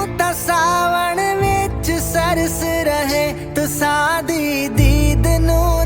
ਤੂੰ ਤਾਂ ਸਾਵਣ ਵਿੱਚ ਸਰਸ ਰਹੇ ਤਸਾਂ ਦੀ ਦੀਦ ਨੂੰ।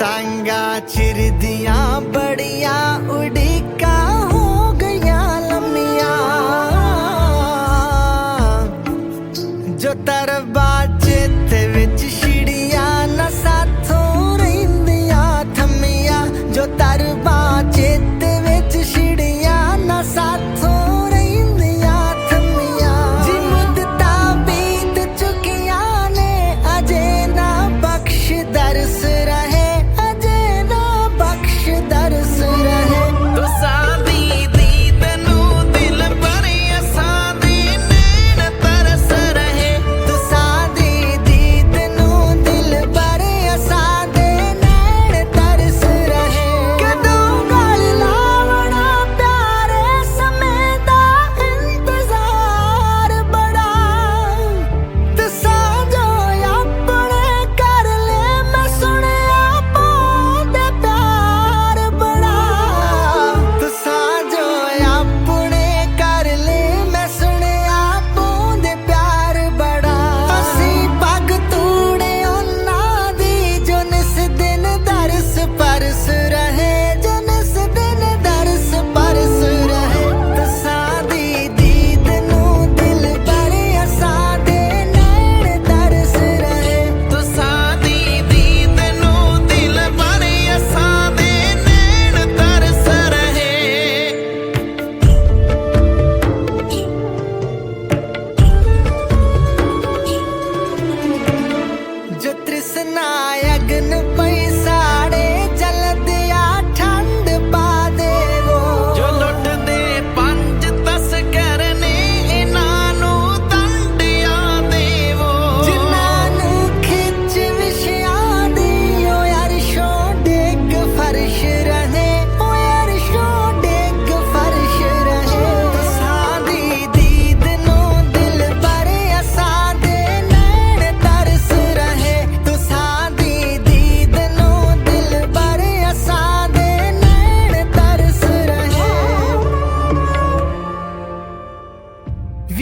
तांगा चिरदियाँ बड़िया उड़ी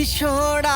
Short.